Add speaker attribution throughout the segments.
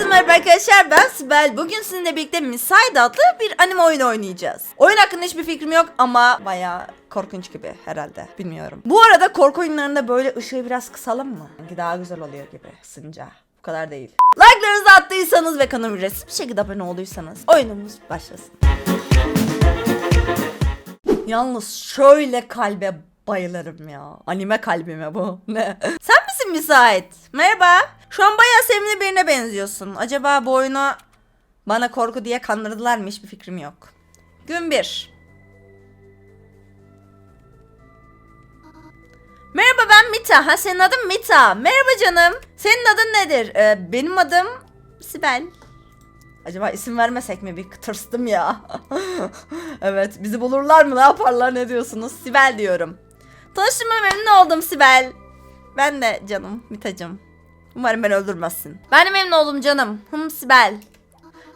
Speaker 1: Herkese merhaba arkadaşlar ben Sibel. Bugün sizinle birlikte Miside adlı bir anime oyunu oynayacağız. Oyun hakkında hiçbir fikrim yok ama bayağı korkunç gibi herhalde. Bilmiyorum. Bu arada korku oyunlarında böyle ışığı biraz kısalım mı? Sanki daha güzel oluyor gibi ısınca. Bu kadar değil. Like'larınızı attıysanız ve kanalıma ücretsiz bir şekilde abone olduysanız oyunumuz başlasın. Yalnız şöyle kalbe bayılırım ya. Anime kalbime bu. Ne? Sen misin müsait? Merhaba. Şu an bayağı sevimli birine benziyorsun. Acaba bu oyunu bana korku diye kandırdılar mı? Hiçbir fikrim yok. Gün 1. Merhaba ben Mita. Ha senin adın Mita. Merhaba canım. Senin adın nedir? Ee, benim adım Sibel. Acaba isim vermesek mi? Bir tırstım ya. evet bizi bulurlar mı? Ne yaparlar? Ne diyorsunuz? Sibel diyorum. Tanıştığıma memnun oldum Sibel. Ben de canım Mitacım. Umarım beni öldürmezsin. Ben de memnun oldum canım. Hım Sibel.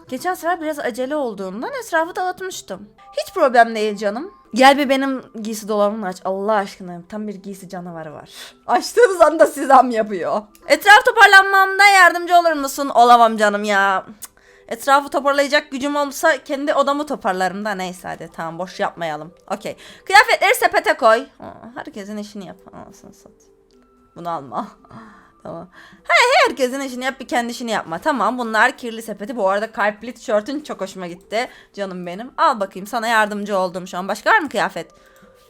Speaker 1: Geçen sefer biraz acele olduğundan etrafı dağıtmıştım. Hiç problem değil canım. Gel bir benim giysi dolabımı aç. Allah aşkına tam bir giysi canavarı var. Açtığınız anda sizam yapıyor. Etraf toparlanmamda yardımcı olur musun? Olamam canım ya. Cık. Etrafı toparlayacak gücüm olsa kendi odamı toparlarım da neyse hadi tamam boş yapmayalım. Okey. Kıyafetleri sepete koy. Herkesin işini yap. Anasını sat. Bunu alma. tamam. Hey herkesin işini yap bir kendi işini yapma. Tamam bunlar kirli sepeti. Bu arada kalpli tişörtün çok hoşuma gitti. Canım benim. Al bakayım sana yardımcı oldum şu an. Başka var mı kıyafet?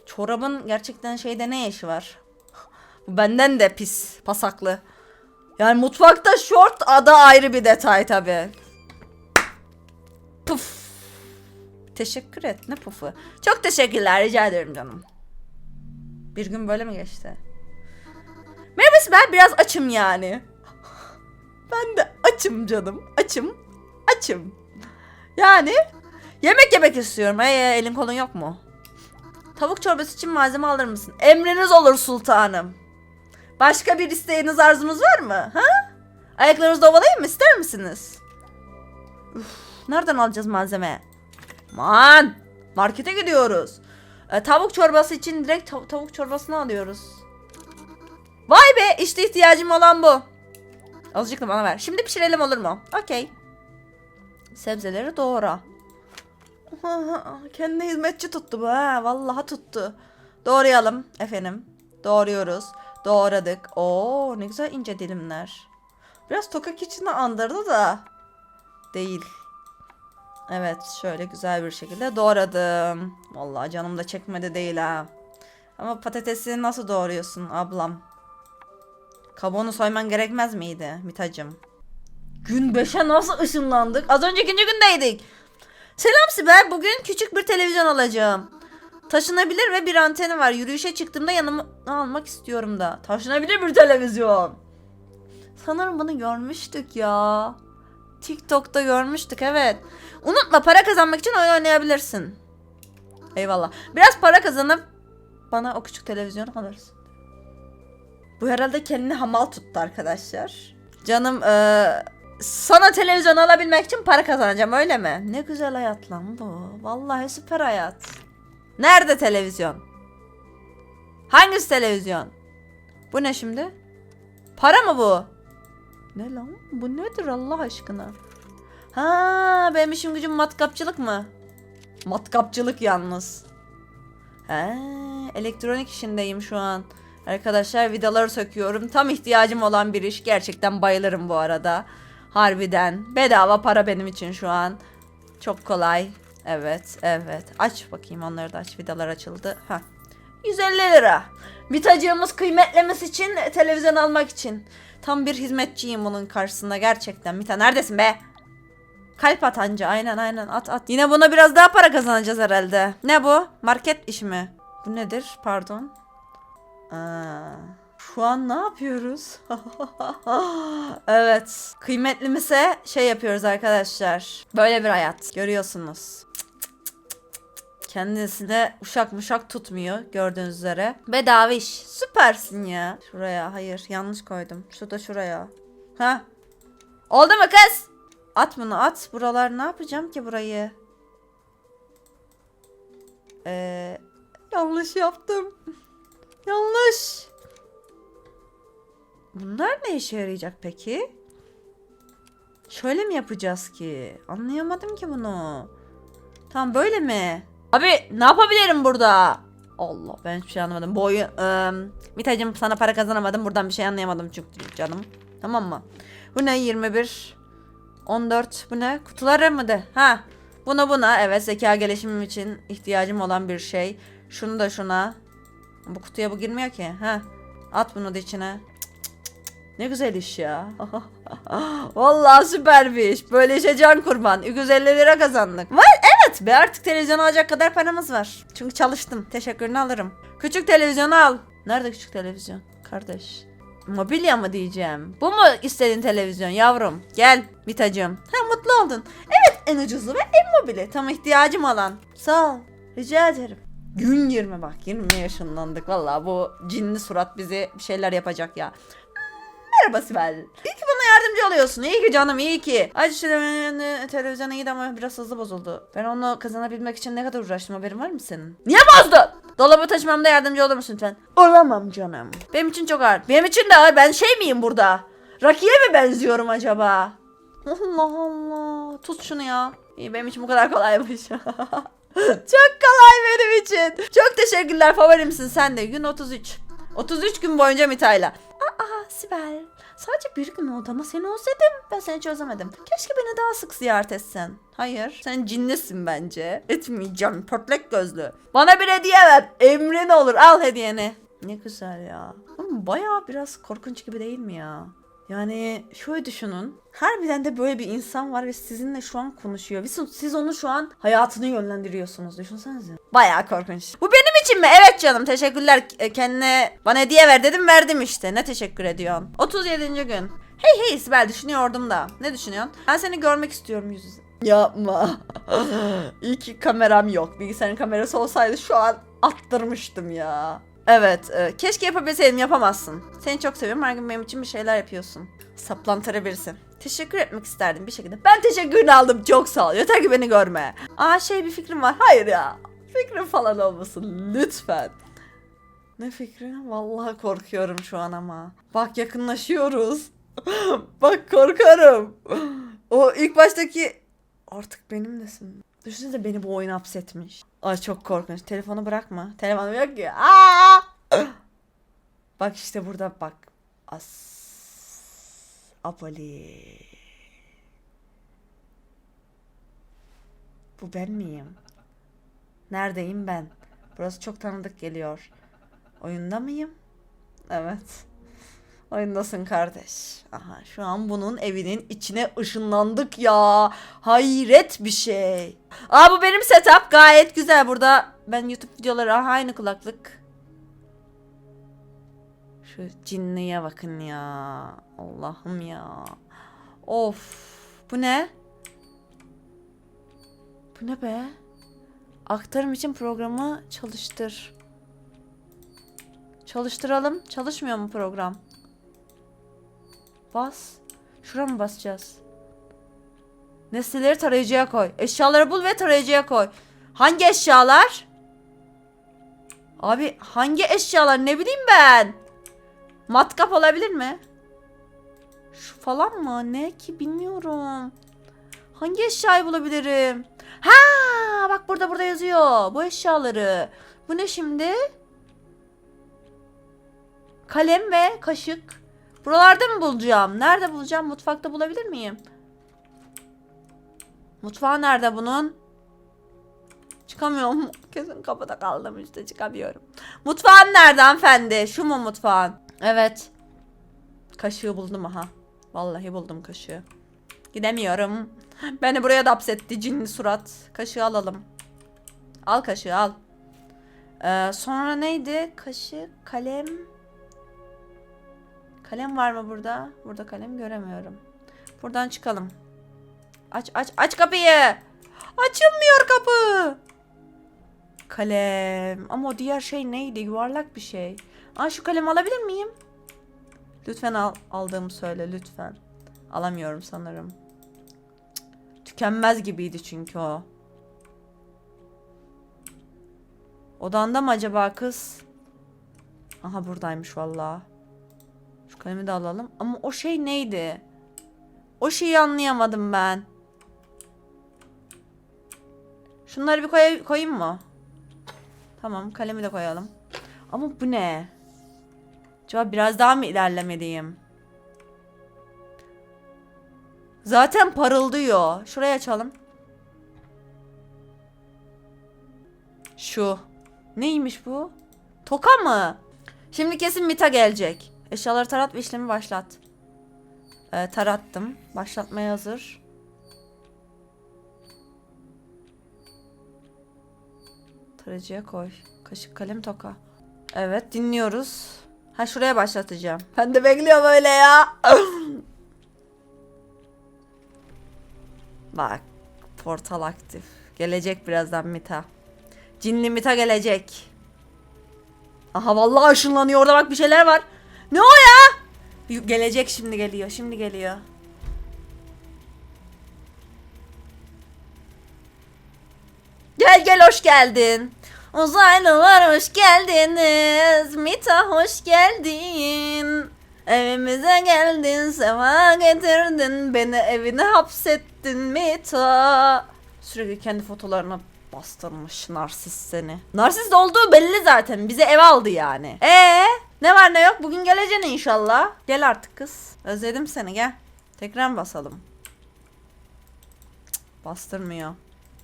Speaker 1: Çorabın gerçekten şeyde ne işi var? Bu benden de pis, pasaklı. Yani mutfakta şort adı ayrı bir detay tabii. Puf. Teşekkür et. Ne pufu? Çok teşekkürler. Rica ederim canım. Bir gün böyle mi geçti? Merhaba Sibel. Biraz açım yani. Ben de açım canım. Açım. Açım. Yani yemek yemek istiyorum. Hey, elin kolun yok mu? Tavuk çorbası için malzeme alır mısın? Emriniz olur sultanım. Başka bir isteğiniz arzunuz var mı? Ha? Ayaklarınızı ovalayayım mı? İster misiniz? Nereden alacağız malzeme? Man! Markete gidiyoruz. E, tavuk çorbası için direkt tav- tavuk çorbasını alıyoruz. Vay be işte ihtiyacım olan bu. Azıcık da bana ver. Şimdi pişirelim olur mu? Okey. Sebzeleri doğra. Kendine hizmetçi tuttu bu ha. Vallahi tuttu. Doğrayalım efendim. Doğruyoruz. Doğradık. Oo ne güzel ince dilimler. Biraz tokak içini andırdı da. Değil. Evet şöyle güzel bir şekilde doğradım. Vallahi canım da çekmedi değil ha. Ama patatesi nasıl doğruyorsun ablam? Kabuğunu soyman gerekmez miydi Mitacım? Gün 5'e nasıl ışınlandık? Az önce ikinci gündeydik. Selam Sibel. Bugün küçük bir televizyon alacağım. Taşınabilir ve bir anteni var. Yürüyüşe çıktığımda yanıma almak istiyorum da. Taşınabilir bir televizyon. Sanırım bunu görmüştük ya. TikTok'ta görmüştük evet. Unutma para kazanmak için oyun oynayabilirsin. Eyvallah. Biraz para kazanıp bana o küçük televizyonu alırsın. Bu herhalde kendini hamal tuttu arkadaşlar. Canım eee, sana televizyon alabilmek için para kazanacağım öyle mi? Ne güzel hayat lan bu. Vallahi süper hayat. Nerede televizyon? Hangisi televizyon? Bu ne şimdi? Para mı bu? Ne lan? Bu nedir Allah aşkına? Ha, benim işim gücüm matkapçılık mı? Matkapçılık yalnız. He, elektronik işindeyim şu an. Arkadaşlar vidaları söküyorum. Tam ihtiyacım olan bir iş. Gerçekten bayılırım bu arada. Harbiden. Bedava para benim için şu an. Çok kolay. Evet, evet. Aç bakayım onları da aç. Vidalar açıldı. Ha. 150 lira. Vitacığımız kıymetlemesi için, televizyon almak için. Tam bir hizmetçiyim bunun karşısında gerçekten. Mita neredesin be? Kalp at anca aynen aynen at at. Yine buna biraz daha para kazanacağız herhalde. Ne bu? Market işi mi? Bu nedir? Pardon. Aa, şu an ne yapıyoruz? evet. Kıymetlimise şey yapıyoruz arkadaşlar. Böyle bir hayat. Görüyorsunuz. Kendisine uşak muşak tutmuyor gördüğünüz üzere. Bedava iş. Süpersin ya. Şuraya hayır yanlış koydum. Şu da şuraya. Ha? Oldu mu kız? At bunu at. Buralar ne yapacağım ki burayı? Ee, yanlış yaptım. Yanlış. Bunlar ne işe yarayacak peki? Şöyle mi yapacağız ki? Anlayamadım ki bunu. Tamam böyle mi? Abi ne yapabilirim burada? Allah ben hiçbir şey anlamadım. Bu oyun... Iı, Mitacığım sana para kazanamadım. Buradan bir şey anlayamadım çünkü canım. Tamam mı? Bu ne 21? 14 bu ne? Kutuları mı de? Ha. Buna buna evet zeka gelişimim için ihtiyacım olan bir şey. Şunu da şuna. Bu kutuya bu girmiyor ki. Ha. At bunu da içine. Ne güzel iş ya. Vallahi süper bir iş. Böyle işe can kurban. 250 lira kazandık. Var evet be artık televizyon alacak kadar paramız var. Çünkü çalıştım. Teşekkürünü alırım. Küçük televizyon al. Nerede küçük televizyon? Kardeş. Mobilya mı diyeceğim? Bu mu istediğin televizyon yavrum? Gel Mitacığım. Ha mutlu oldun. Evet en ucuzu ve en mobili. Tam ihtiyacım olan. Sağ ol. Rica ederim. Gün 20 bak 20 yaşınlandık. Vallahi bu cinli surat bize bir şeyler yapacak ya. Merhaba Sibel. İyi ki bana yardımcı oluyorsun. İyi ki canım iyi ki. Ayrıca televizyon, televizyon iyiydi ama biraz hızlı bozuldu. Ben onu kazanabilmek için ne kadar uğraştım haberin var mı senin? Niye bozdun? Dolabı taşımamda yardımcı olur musun lütfen? Olamam canım. Benim için çok ağır. Benim için de ağır. Ben şey miyim burada? Rakiye mi benziyorum acaba? Allah Allah. Tut şunu ya. İyi benim için bu kadar kolaymış. çok kolay benim için. Çok teşekkürler favorimsin sen de. Gün 33. 33 gün boyunca Mita'yla. Aa Sibel. Sadece bir gün oldu ama seni özledim. Ben seni çözemedim. Keşke beni daha sık ziyaret etsen. Hayır. Sen cinlisin bence. Etmeyeceğim. Pörtlek gözlü. Bana bir hediye ver. Emrin olur. Al hediyeni. Ne güzel ya. Ama bayağı biraz korkunç gibi değil mi ya? Yani şöyle düşünün. Harbiden de böyle bir insan var ve sizinle şu an konuşuyor. Ve siz- onu şu an hayatını yönlendiriyorsunuz. Düşünsenize. Bayağı korkunç. Bu benim için mi? Evet canım. Teşekkürler. E, Kendine bana hediye ver dedim verdim işte. Ne teşekkür ediyorsun? 37. gün. Hey hey Sibel düşünüyordum da. Ne düşünüyorsun? Ben seni görmek istiyorum yüz yüze. Yapma. İyi ki kameram yok. Bilgisayarın kamerası olsaydı şu an attırmıştım ya. Evet, e, keşke yapabilseydim yapamazsın. Seni çok seviyorum. Her gün benim için bir şeyler yapıyorsun. Saplantıra birisin. Teşekkür etmek isterdim bir şekilde. Ben teşekkürünü aldım. Çok sağ ol. Yeter ki beni görme. Aa şey bir fikrim var. Hayır ya. Fikrim falan olmasın. Lütfen. Ne fikri? Vallahi korkuyorum şu an ama. Bak yakınlaşıyoruz. Bak korkarım. O ilk baştaki artık benimlesin. Düşünsene beni bu oyun hapsetmiş. Ay çok korkunç. Telefonu bırakma. Telefonu yok ki. Aa! Bak işte burada bak. As. Apoli. Bu ben miyim? Neredeyim ben? Burası çok tanıdık geliyor. Oyunda mıyım? Evet. Oyundasın kardeş. Aha şu an bunun evinin içine ışınlandık ya. Hayret bir şey. Aa bu benim setup gayet güzel. Burada ben YouTube videoları aha aynı kulaklık. Şu cinliye bakın ya. Allah'ım ya. Of. Bu ne? Bu ne be? Aktarım için programı çalıştır. Çalıştıralım. Çalışmıyor mu program? Bas. Şura mı basacağız? Nesneleri tarayıcıya koy. Eşyaları bul ve tarayıcıya koy. Hangi eşyalar? Abi hangi eşyalar ne bileyim ben? Matkap olabilir mi? Şu falan mı? Ne ki bilmiyorum. Hangi eşyayı bulabilirim? Ha, bak burada burada yazıyor. Bu eşyaları. Bu ne şimdi? Kalem ve kaşık. Buralarda mı bulacağım? Nerede bulacağım? Mutfakta bulabilir miyim? Mutfağı nerede bunun? Çıkamıyorum. Kesin kapıda kaldım işte çıkamıyorum. Mutfağın nerede hanımefendi? Şu mu mutfağın? Evet. Kaşığı buldum aha. Vallahi buldum kaşığı. Gidemiyorum. Beni buraya da hapsetti cinli surat. Kaşığı alalım. Al kaşığı al. Ee, sonra neydi? Kaşık, kalem. Kalem var mı burada? Burada kalem göremiyorum. Buradan çıkalım. Aç aç aç kapıyı. Açılmıyor kapı. Kalem. Ama o diğer şey neydi? Yuvarlak bir şey. Aa şu kalemi alabilir miyim? Lütfen al aldığımı söyle lütfen. Alamıyorum sanırım. Tükenmez gibiydi çünkü o. Odanda mı acaba kız? Aha buradaymış vallahi. Kalemi de alalım. Ama o şey neydi? O şeyi anlayamadım ben. Şunları bir koy koyayım mı? Tamam kalemi de koyalım. Ama bu ne? Acaba biraz daha mı ilerlemeliyim? Zaten parıldıyor. Şuraya açalım. Şu. Neymiş bu? Toka mı? Şimdi kesin Mita gelecek. Eşyaları tarat ve işlemi başlat. Ee, tarattım. Başlatmaya hazır. Tarayıcıya koy. Kaşık kalem toka. Evet dinliyoruz. Ha şuraya başlatacağım. Ben de bekliyorum öyle ya. Bak. Portal aktif. Gelecek birazdan Mita. Cinli Mita gelecek. Aha vallahi ışınlanıyor orada bak bir şeyler var. Ne o ya? Gelecek şimdi geliyor. Şimdi geliyor. Gel gel hoş geldin. Uzaylılar hoş geldiniz. Mita hoş geldin. Evimize geldin, seva getirdin. Beni evine hapsettin Mita. Sürekli kendi fotolarına bastırmış narsist seni. Narsist olduğu belli zaten. Bize ev aldı yani. Ee, ne var ne yok? Bugün geleceksin inşallah. Gel artık kız. Özledim seni gel. Tekrar basalım? Bastırmıyor.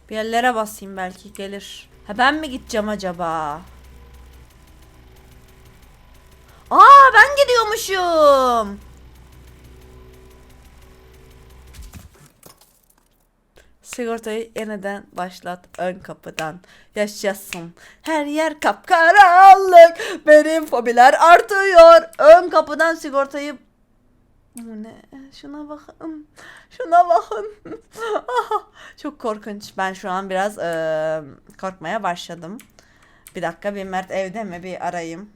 Speaker 1: Bir yerlere basayım belki gelir. Ha ben mi gideceğim acaba? Aa ben gidiyormuşum. Sigortayı yeniden başlat ön kapıdan. Yaşasın. Her yer kapkaranlık. Benim fobiler artıyor. Ön kapıdan sigortayı bu ne? Şuna bakın. Şuna bakın. Çok korkunç. Ben şu an biraz eee, korkmaya başladım. Bir dakika bir Mert evde mi bir arayayım.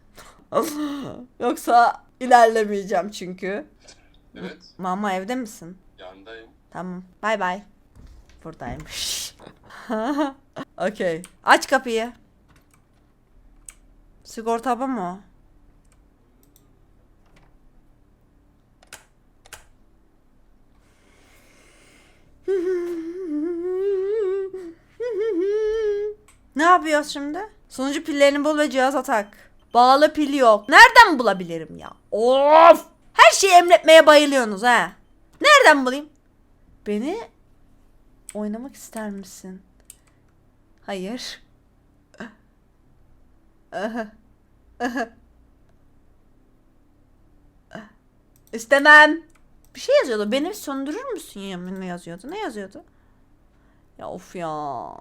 Speaker 1: Yoksa ilerlemeyeceğim çünkü.
Speaker 2: Evet,
Speaker 1: Mama evde misin?
Speaker 2: yanındayım.
Speaker 1: Tamam. Bay bay. Buradaymış. Okey. Aç kapıyı. Sigorta bu mu? ne yapıyoruz şimdi? Sonucu pillerini bul ve cihaza tak. Bağlı pil yok. Nereden bulabilirim ya? Of! Her şeyi emretmeye bayılıyorsunuz ha. Nereden bulayım? Beni oynamak ister misin? Hayır. İstemem. Bir şey yazıyordu. Beni söndürür müsün ya? Ne yazıyordu? Ne yazıyordu? Ya of ya.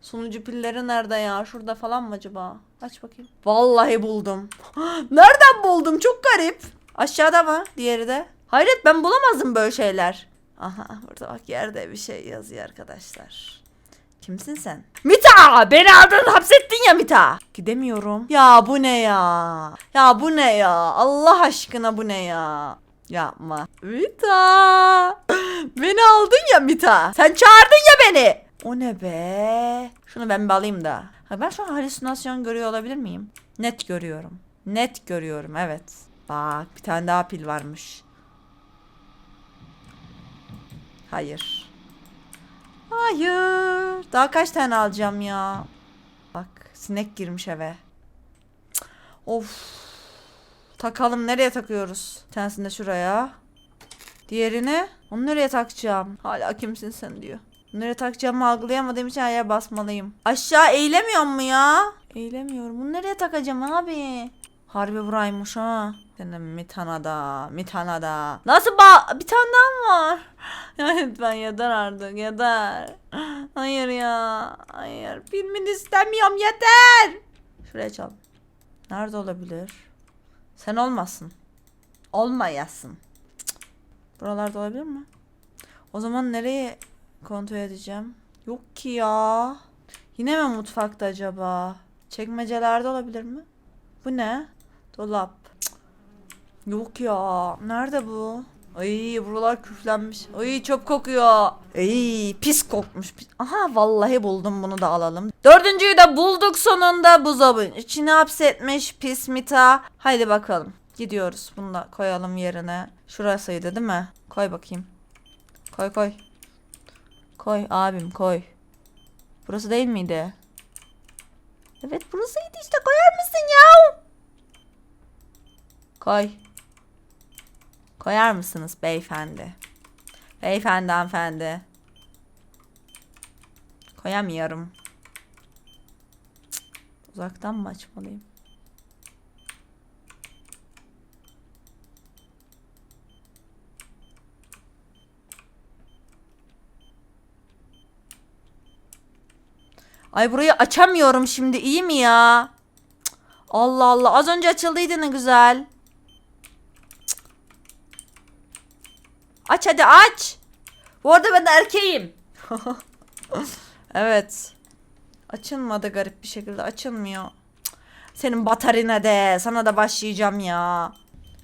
Speaker 1: Sunucu pilleri nerede ya? Şurada falan mı acaba? Aç bakayım. Vallahi buldum. Nereden buldum? Çok garip. Aşağıda mı? Diğeri de. Hayret ben bulamazdım böyle şeyler. Aha burada bak yerde bir şey yazıyor arkadaşlar. Kimsin sen? Mita! Beni aldın hapsettin ya Mita. Gidemiyorum. Ya bu ne ya? Ya bu ne ya? Allah aşkına bu ne ya? Yapma. Mita! Beni aldın ya Mita. Sen çağırdın ya beni. O ne be? Şunu ben bir alayım da. Ha, ben şu an halüsinasyon görüyor olabilir miyim? Net görüyorum. Net görüyorum evet. Bak bir tane daha pil varmış. Hayır. Hayır. Daha kaç tane alacağım ya? Bak sinek girmiş eve. Of. Takalım nereye takıyoruz? Bir tanesini de şuraya. Diğerini onu nereye takacağım? Hala kimsin sen diyor. Nereye takacağımı algılayamadığım için ayağa basmalıyım. Aşağı eğilemiyor mu ya? Eğilemiyorum. Bunu nereye takacağım abi? Harbi buraymış ha. Senin Mitana'da, Mitana'da. Nasıl ba bir tane daha mı var? Ya lütfen yeter artık yeter. Hayır ya. Hayır. Filmini istemiyorum yeter. Şuraya çal. Nerede olabilir? Sen olmasın. Olmayasın. Cık. Buralarda olabilir mi? O zaman nereye kontrol edeceğim? Yok ki ya. Yine mi mutfakta acaba? Çekmecelerde olabilir mi? Bu ne? Dolap. Cık. Yok ya. Nerede bu? Ay buralar küflenmiş. Ay çöp kokuyor. Ay pis kokmuş. Aha vallahi buldum bunu da alalım. Dördüncüyü de bulduk sonunda buzdolabının içine hapsetmiş pis mita. Haydi bakalım. Gidiyoruz. Bunu da koyalım yerine. Şurasıydı değil mi? Koy bakayım. Koy koy. Koy abim koy. Burası değil miydi? Evet burasıydı işte koyar mısın ya? Koy. Koyar mısınız beyefendi? Beyefendi hanımefendi. Koyamıyorum. Cık, Uzaktan mı açmalıyım? Ay burayı açamıyorum şimdi iyi mi ya? Cık, Allah Allah az önce açıldıydı ne güzel. Aç hadi aç. Bu arada ben erkeğim. evet. Açılmadı garip bir şekilde açılmıyor. Senin batarine de sana da başlayacağım ya.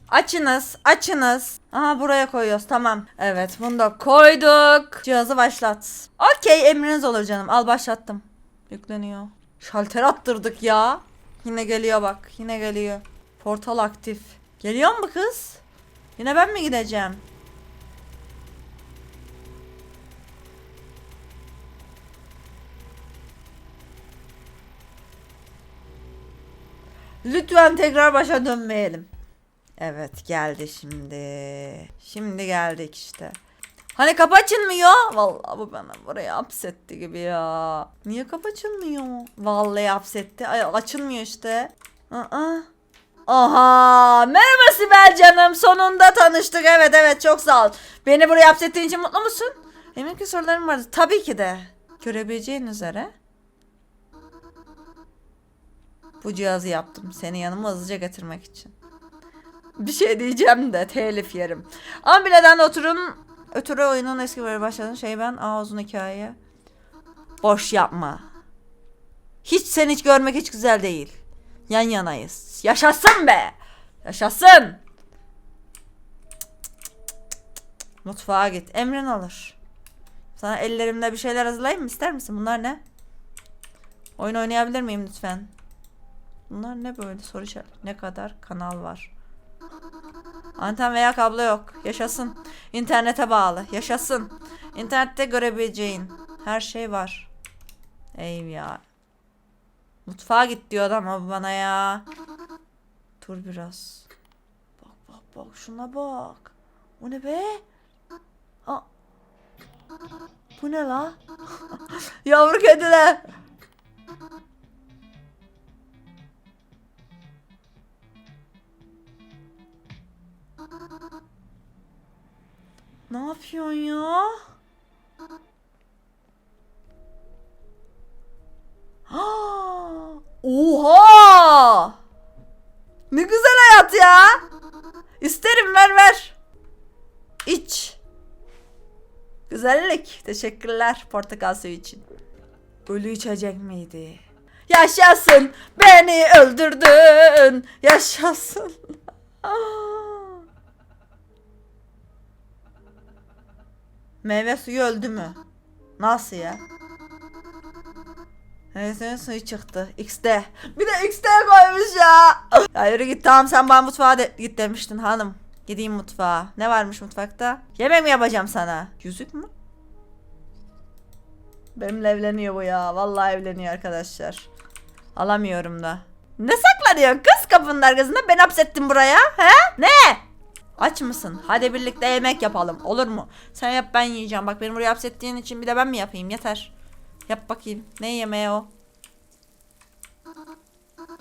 Speaker 1: Açınız, açınız. Aha buraya koyuyoruz tamam. Evet bunu da koyduk. Cihazı başlat. Okey emriniz olur canım. Al başlattım. Yükleniyor. Şalter attırdık ya. Yine geliyor bak. Yine geliyor. Portal aktif. Geliyor mu kız? Yine ben mi gideceğim? Lütfen tekrar başa dönmeyelim. Evet geldi şimdi. Şimdi geldik işte. Hani kapı açılmıyor? Vallahi bu bana buraya hapsetti gibi ya. Niye kapı açılmıyor? Vallahi hapsetti. Ay açılmıyor işte. Aa. Aha merhaba Sibel canım sonunda tanıştık evet evet çok sağ ol. Beni buraya hapsettiğin için mutlu musun? Emin ki sorularım vardı tabii ki de. Görebileceğin üzere. Bu cihazı yaptım seni yanıma hızlıca getirmek için. Bir şey diyeceğim de telif yerim. Ama bileden oturun ötürü oyunun eski böyle başladığın şey ben aa uzun hikaye. Boş yapma. Hiç seni hiç görmek hiç güzel değil. Yan yanayız. Yaşasın be. Yaşasın. Mutfağa git. Emrin alır. Sana ellerimde bir şeyler hazırlayayım mı? İster misin? Bunlar ne? Oyun oynayabilir miyim lütfen? Bunlar ne böyle soru işareti? Ne kadar kanal var? Anten veya kablo yok. Yaşasın. İnternete bağlı. Yaşasın. İnternette görebileceğin her şey var. Ey ya. Mutfağa git diyor adam ama bana ya. Dur biraz. Bak bak bak şuna bak. O ne be? Aa. Bu ne la? Yavru kediler. Yapıyorsun ya? Ha! Oha! Ne güzel hayat ya. İsterim ver ver. İç. Güzellik. Teşekkürler portakal suyu için. Ölü içecek miydi? Yaşasın. Beni öldürdün. Yaşasın. Meyve suyu öldü mü? Nasıl ya? Meyve suyu çıktı. X'de. Bir de X'de koymuş ya. Ya yürü git tamam sen bana mutfağa de- git demiştin hanım. Gideyim mutfağa. Ne varmış mutfakta? Yemek mi yapacağım sana? Yüzük mü? Benimle evleniyor bu ya. Vallahi evleniyor arkadaşlar. Alamıyorum da. Ne saklanıyorsun kız kapının arkasında? Ben hapsettim buraya. He? Ne? Aç mısın? Hadi birlikte yemek yapalım. Olur mu? Sen yap ben yiyeceğim. Bak beni buraya hapsettiğin için bir de ben mi yapayım? Yeter. Yap bakayım. Ne yemeği o?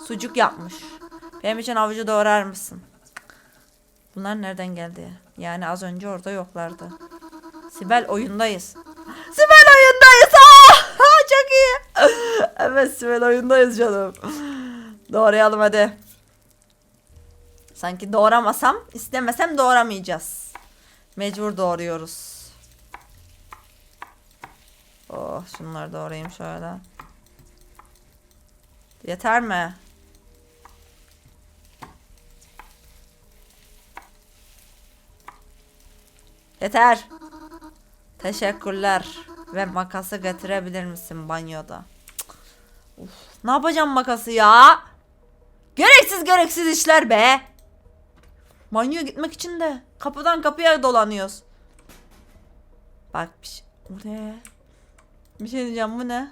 Speaker 1: Sucuk yapmış. Benim için avucu doğrar mısın? Bunlar nereden geldi? Yani az önce orada yoklardı. Sibel oyundayız. Sibel oyundayız. Aa! Çok iyi. evet Sibel oyundayız canım. Doğrayalım hadi. Sanki doğramasam, istemesem doğramayacağız. Mecbur doğruyoruz. Oh, şunları doğrayayım şöyle. Yeter mi? Yeter. Teşekkürler. Ve makası getirebilir misin banyoda? Uf, ne yapacağım makası ya? Gereksiz gereksiz işler be. Banyoya gitmek için de kapıdan kapıya dolanıyoruz. Bak bir şey. Bu ne? Bir şey diyeceğim bu ne?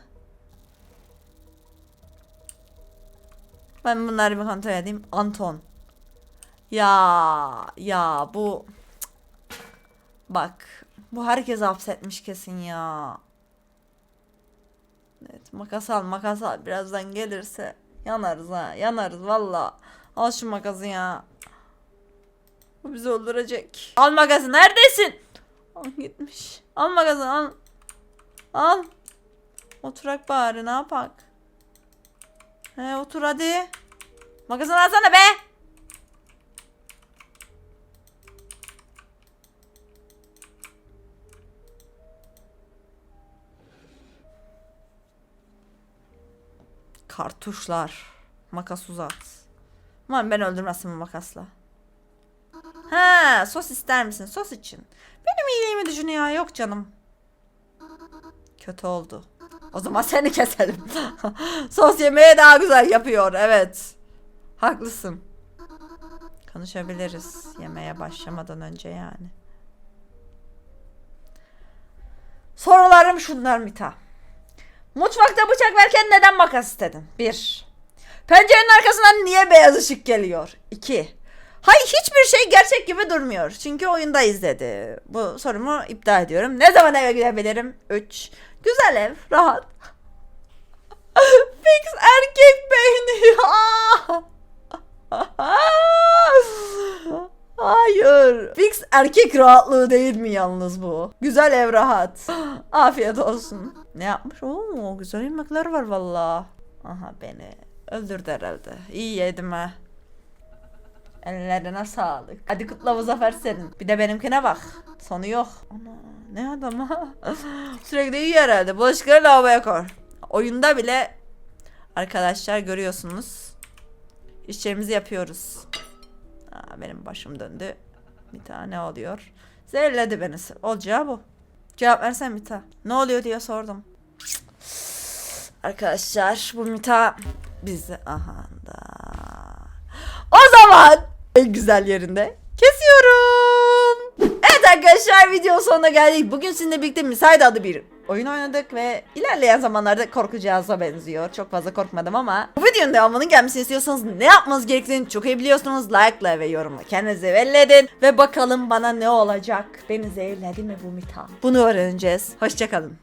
Speaker 1: Ben bunları bir kontrol edeyim. Anton. Ya ya bu bak bu herkes hapsetmiş kesin ya. Evet makas al makas al birazdan gelirse yanarız ha yanarız valla. Al şu makası ya. Bu bizi öldürecek. Al makası neredesin? Al gitmiş. Al makası al. Al. Oturak bari ne yapak? He otur hadi. Makasını alsana be. Kartuşlar. Makas uzat. Umarım ben öldürmezsin bu makasla. Ha, sos ister misin? Sos için. Benim iyiliğimi düşünüyor. Yok canım. Kötü oldu. O zaman seni keselim. sos yemeği daha güzel yapıyor. Evet. Haklısın. Konuşabiliriz. Yemeğe başlamadan önce yani. Sorularım şunlar Mita. Mutfakta bıçak verken neden makas istedin? 1. Pencerenin arkasından niye beyaz ışık geliyor? 2. Hayır hiçbir şey gerçek gibi durmuyor. Çünkü oyunda izledi. Bu sorumu iptal ediyorum. Ne zaman eve gidebilirim? 3. Güzel ev, rahat. Fix erkek beyni. Hayır. Fix erkek rahatlığı değil mi yalnız bu? Güzel ev rahat. Afiyet olsun. Ne yapmış? Oo, güzel yemekler var valla. Aha beni öldürdü herhalde. İyi yedim ha. Ellerine sağlık. Hadi kutla bu zafer senin. Bir de benimkine bak. Sonu yok. Ana ne adam ha. Sürekli yiyor herhalde. Bulaşıkları lavaboya koy. Oyunda bile arkadaşlar görüyorsunuz. İşlerimizi yapıyoruz. Aa, benim başım döndü. Bir tane oluyor. Zehirledi beni. Olacağı bu. Cevap versen Mita. Ne oluyor diye sordum. Arkadaşlar bu Mita bizi aha da. O zaman en güzel yerinde kesiyorum. Evet arkadaşlar video sonuna geldik. Bugün sizinle birlikte Misayda adı bir oyun oynadık ve ilerleyen zamanlarda korkacağıza benziyor. Çok fazla korkmadım ama bu videonun devamının gelmesini istiyorsanız ne yapmanız gerektiğini çok iyi biliyorsunuz. Like'la ve yorumla kendinizi belli edin. Ve bakalım bana ne olacak? Beni zehirledi mi bu Mita? Bunu öğreneceğiz. Hoşçakalın.